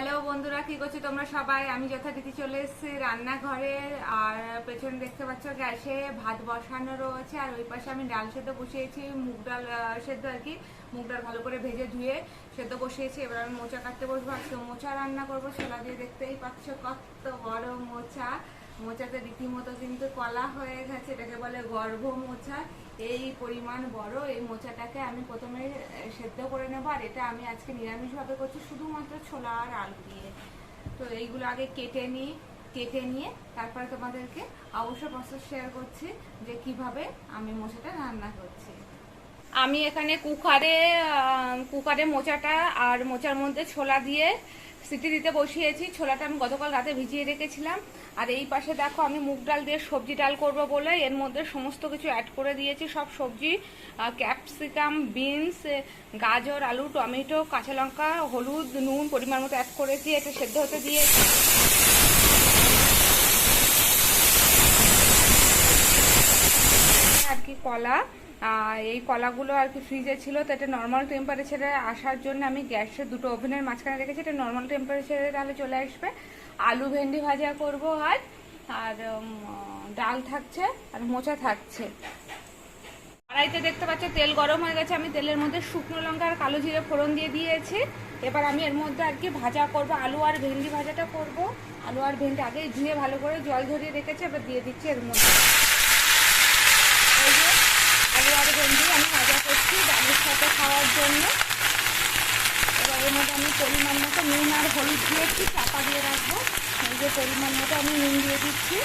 Hello বন্ধুরা, কি করছ তোমরা সবাই? আমি যথারীতি চলে এসেছি রান্নাঘরে, আর পেছনে দেখতে পাচ্ছ গ্যাসে ভাত বসানো রয়েছে, আর ওই পাশে আমি ডাল সেদ্ধ বসিয়েছি, মুগ ডাল সেদ্ধ আর কি, মুগ ডাল ভালো করে ভেজে ধুয়ে সেদ্ধ বসিয়েছি। এবার আমি মোচা কাটতে বসবো, আজকে মোচা রান্না করব সেলা দিয়ে দেখতেই পাচ্ছ কত বড় মোচা। মোচাতে রীতিমতো কিন্তু কলা হয়ে গেছে, এটাকে বলে গর্ভ মোচা। এই পরিমাণ বড় এই মোচাটাকে আমি প্রথমে সেদ্ধ করে নেব আর এটা আমি আজকে নিরামিষভাবে করছি শুধুমাত্র ছোলা আর আলু দিয়ে। তো এইগুলো আগে কেটে নিই কেটে নিয়ে তারপরে তোমাদেরকে অবশ্য প্রসেস শেয়ার করছি যে কীভাবে আমি মোচাটা রান্না করছি। আমি এখানে কুকারে কুকারে মোচাটা আর মোচার মধ্যে ছোলা দিয়ে সিটি দিতে বসিয়েছি। ছোলাটা আমি গতকাল রাতে ভিজিয়ে রেখেছিলাম। আর এই পাশে দেখো আমি মুগ ডাল দিয়ে সবজি ডাল করব বলে এর মধ্যে সমস্ত কিছু অ্যাড করে দিয়েছি। সব সবজি ক্যাপসিকাম বিনস গাজর, আলু, টমেটো, কাঁচা লঙ্কা, হলুদ, নুন পরিমাণ মতো অ্যাড করেছি এটা সেদ্ধ হতে দিয়েছি। আর কি কলা। এই কলাগুলো আর কি ফ্রিজে ছিল, তো এটা নর্মাল টেম্পারেচারে আসার জন্য আমি গ্যাসের দুটো ওভেনের মাঝখানে রেখেছি, এটা নর্মাল টেম্পারেচারে তাহলে চলে আসবে। আলু ভেন্ডি ভাজা করব আর আর ডাল থাকছে, আর মোচা থাকছে। কড়াইতে দেখতে পাচ্ছ তেল গরম হয়ে গেছে, আমি তেলের মধ্যে শুকনো লঙ্কা আর কালো জিরে ফোড়ন দিয়ে দিয়েছি। এবার আমি এর মধ্যে আর কি ভাজা করব, আলু আর ভেন্ডি ভাজাটা করব। আলু আর ভেন্ডি আগে ধুয়ে ভালো করে জল ঝরিয়ে রেখেছি, এবার দিয়ে দিচ্ছি এর মধ্যে। আর আমি ভাজা করছি ডালের সাথে খাওয়ার জন্য। এবার এর মধ্যে আমি পরিমাণ মতো নুন আর হলুদ দিয়ে একটু চাপা দিয়ে রাখব। এই যে পরিমাণ মতো আমি নুন দিয়ে দিচ্ছি।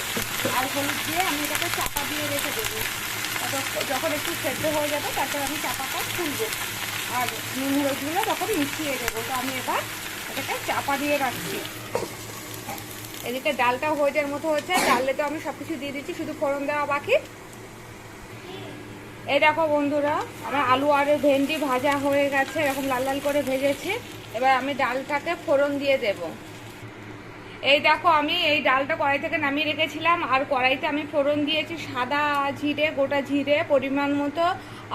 আর হলুদ দিয়ে আমি এটাকে চাপা দিয়ে রেখে দেবো। যখন একটু সেদ্ধ হয়ে যাবে, তারপর আমি চাপাটা খুলবো। আর নুন হলুদগুলো তখন মিশিয়ে দেবো। তো আমি এবার এটাকে চাপা দিয়ে রাখছি। এদিকে ডালটা হয়ে যাওয়ার মতো হচ্ছে ডালে তো আমি সব কিছু দিয়ে দিচ্ছি, শুধু ফোড়ন দেওয়া বাকি। এই দেখো বন্ধুরা, আমার আলু আর ভেন্ডি ভাজা হয়ে গেছে, এরকম লাল লাল করে ভেজেছি। এবার আমি ডালটাকে ফোড়ন দিয়ে দেব। এই দেখো আমি এই ডালটা কড়াই থেকে নামিয়ে রেখেছিলাম, আর কড়াইতে আমি ফোড়ন দিয়েছি সাদা জিরে, গোটা জিরে পরিমাণ মতো,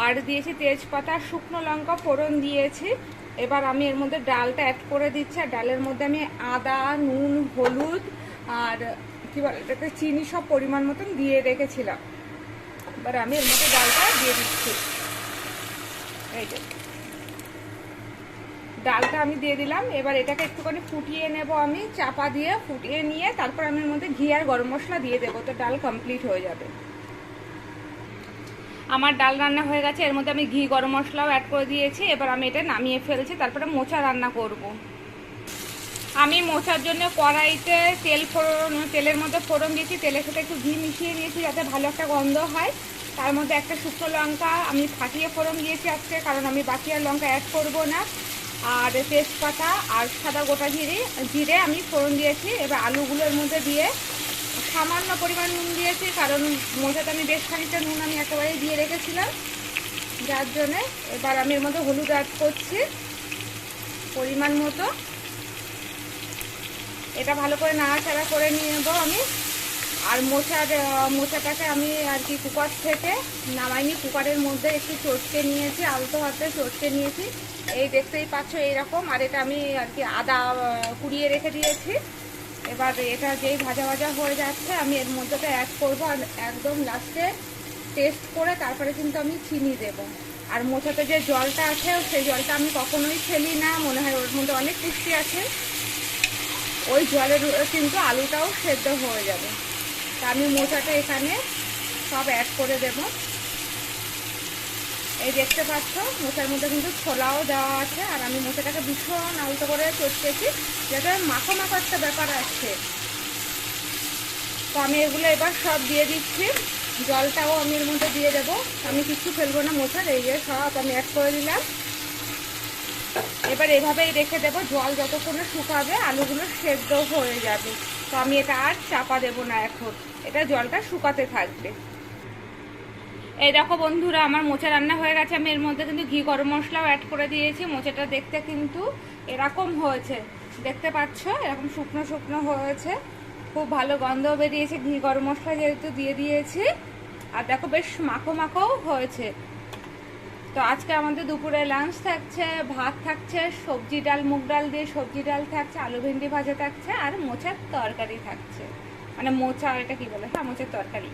আর দিয়েছি তেজপাতা, শুকনো লঙ্কা ফোড়ন দিয়েছি। এবার আমি এর মধ্যে ডালটা অ্যাড করে দিচ্ছি, আর ডালের মধ্যে আমি আদা, নুন, হলুদ, আর কী বলে চিনি সব পরিমাণ মতন দিয়ে রেখেছিলাম। এবার আমি এর মধ্যে ডালটা দিয়ে দিচ্ছি। এই যে। ডালটা আমি দিয়ে দিলাম। এবার এটাকে একটুখানি ফুটিয়ে নেব আমি, চাপা দিয়ে ফুটিয়ে নিয়ে তারপর আমি এর মধ্যে ঘি আর গরম মশলা দিয়ে দেবো, তো ডাল কমপ্লিট হয়ে যাবে। আমার ডাল রান্না হয়ে গেছে, এর মধ্যে আমি ঘি, গরম মশলাও অ্যাড করে দিয়েছি। এবার আমি এটা নামিয়ে ফেলছি, তারপরে মোচা রান্না করব। আমি মোচার জন্য কড়াইতে তেল ফোড়ন, তেলের মধ্যে ফোড়ন দিয়েছি, তেলের সাথে একটু ঘি মিশিয়ে নিয়েছি যাতে ভালো একটা গন্ধ হয়। তার মধ্যে একটা শুকনো লঙ্কা আমি ফাটিয়ে ফোড়ন দিয়েছি আজকে, কারণ আমি বাকি আর লঙ্কা অ্যাড করব না। আর তেজপাতা আর সাদা গোটা জিরে জিরে আমি ফোড়ন দিয়েছি। এবার আলুগুলোর মধ্যে দিয়ে সামান্য পরিমাণ নুন দিয়েছি, কারণ মোচাতে আমি বেশ খানিকটা নুন আমি একেবারেই দিয়ে রেখেছিলাম। যার জন্যে এবার আমি এর মধ্যে হলুদ অ্যাড করছি, পরিমাণ মতো। এটা ভালো করে নাড়াচাড়া করে নিয়ে নেব আমি। আর মোচার মোচাটাকে আমি আর কি কুকার থেকে নামাইনি। কুকারের মধ্যে একটু চটকে নিয়েছি, আলতো হাতে চটকে নিয়েছি। এই দেখতেই পাচ্ছ এইরকম। আর এটা আমি আর কি আদা কুড়িয়ে রেখে দিয়েছি। এবার এটা যেই ভাজা ভাজা হয়ে যাচ্ছে, আমি এর মধ্যেটা অ্যাড করব। আর একদম লাস্টে টেস্ট করে তারপরে কিন্তু আমি চিনি দেব। আর মোচাতে যে জলটা আছে, সেই জলটা আমি কখনোই ফেলি না। মনে হয় ওর মধ্যে অনেক পুষ্টি আছে। ওই জলের কিন্তু আলুটাও সেদ্ধ হয়ে যাবে। তা আমি মোচাটা এখানে সব অ্যাড করে দেব। এই দেখতে পাচ্ছ, মোচার মধ্যে কিন্তু ছোলাও দেওয়া আছে, আর আমি মোচাটাকে ভীষণ আলতো করে চটকেছি, যাতে মাখো মাখো একটা ব্যাপার আছে। তো আমি এগুলো এবার সব দিয়ে দিচ্ছি। জলটাও আমি এর মধ্যে দিয়ে দেবো। আমি কিছু ফেলব না মোচার, এই যে সব আমি অ্যাড করে দিলাম। এবার এভাবেই রেখে দেবো। জল যতক্ষণে শুকাবে, আলুগুলো সেদ্ধ হয়ে যাবে। তো আমি এটা আর চাপা দেবো না এখন। এটা জলটা শুকাতে থাকবে। এই দেখো বন্ধুরা, আমার মোচা রান্না হয়ে গেছে। আমি এর মধ্যে কিন্তু ঘি, গরম মশলাও অ্যাড করে দিয়েছি। মোচাটা দেখতে কিন্তু এরকম হয়েছে। দেখতে পাচ্ছ? এরকম শুকনো শুকনো হয়েছে। খুব ভালো গন্ধ বেরিয়েছে। ঘি, গরম মশলা যেহেতু দিয়ে দিয়েছি। আর দেখো বেশ মাখো, মাখোও হয়েছে। তো আজকে আমাদের দুপুরে লাঞ্চ থাকছে, ভাত থাকছে, সবজি ডাল, মুগ ডাল দিয়ে সবজি ডাল থাকছে, আলু ভেন্ডি ভাজা থাকছে, আর মোচার তরকারি থাকছে। মানে মোচা, এটা কি বলে? হ্যাঁ মোচার তরকারি।